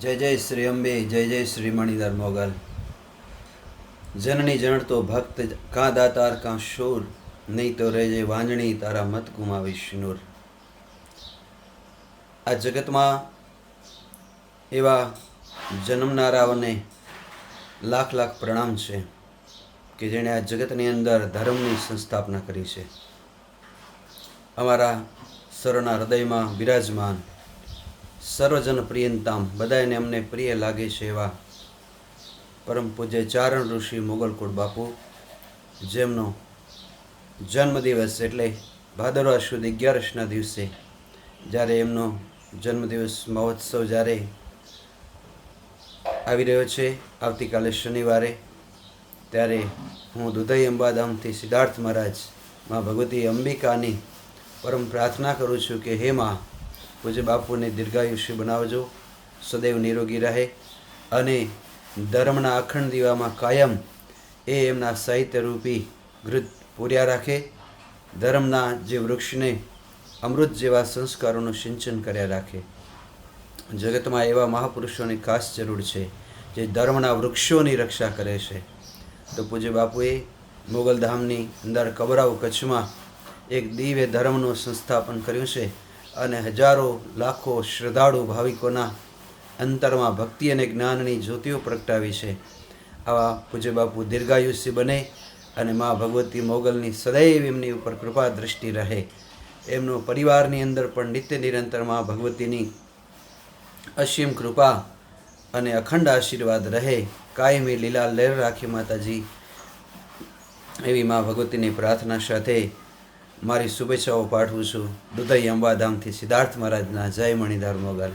જય જય શ્રી અંબે, જય જય શ્રી મણિધર મોગલ. જનની જણતો ભક્ત કાં દાતાર કાં શૂર? નહીં તો રહેજે વાંજણી, તારા મત ગુમાવીશ નૂર આ જગતમાં એવા જન્મનારાઓને લાખ લાખ પ્રણામ છે કે જેણે આ જગતની અંદર ધર્મની સંસ્થાપના કરી છે. અમારા સર્વના હૃદયમાં બિરાજમાન સર્વજન પ્રિયંતામ બધાને અમને પ્રિય લાગે છે એવા પરમ પૂજ્ય ચારણ ઋષિ મોગલકોટ બાપુ, જેમનો જન્મદિવસ એટલે ભાદરવા સુદ અગિયારસના દિવસે, જ્યારે એમનો જન્મદિવસ મહોત્સવ જ્યારે આવી રહ્યો છે, આવતીકાલે શનિવારે, ત્યારે હું દુધઈ અંબાધામથી સિદ્ધાર્થ મહારાજ, માં ભગવતી અંબિકાની પરમ પ્રાર્થના કરું છું કે હે માં પૂજ્ય બાપુને દીર્ઘાયુષ્ય બનાવજો, સદૈવ નિરોગી રહે અને ધર્મના અખંડ દીવામાં કાયમ એ એમના સાહિત્યરૂપી ઘૃત પૂર્યા રાખે. ધર્મના જે વૃક્ષને અમૃત જેવા સંસ્કારોનું સિંચન કર્યા રાખે. જગતમાં એવા મહાપુરુષોની ખાસ જરૂર છે જે ધર્મના વૃક્ષોની રક્ષા કરે છે. તો પૂજ્ય બાપુએ મોગલધામની અંદર કબરાવ કચ્છમાં એક દિવ્ય ધર્મનું સંસ્થાપન કર્યું છે. અને હજારો, લાખો શ્રદ્ધાળુ ભાવિકોના અંતરમાં ભક્તિ અને જ્ઞાનની જ્યોતિઓ પ્રગટાવી છે. આવા પૂજ્ય બાપુ દીર્ઘાયુષ્ય બને અને મા ભગવતી મોગલની સદૈવ એમની ઉપર કૃપા દૃષ્ટિ રહે. એમનો પરિવારની અંદર પણ નિત્ય નિરંતર મા ભગવતીની અસીમ કૃપા અને અખંડ આશીર્વાદ રહે. કાયમી લીલા લહેર રાખી માતાજી એવી મા ભગવતીની પ્રાર્થના સાથે મારી શુભેચ્છાઓ પાઠવું છું. દુધઈ અંબાધામથી સિદ્ધાર્થ મહારાજના જય મણિધાર મોગલ.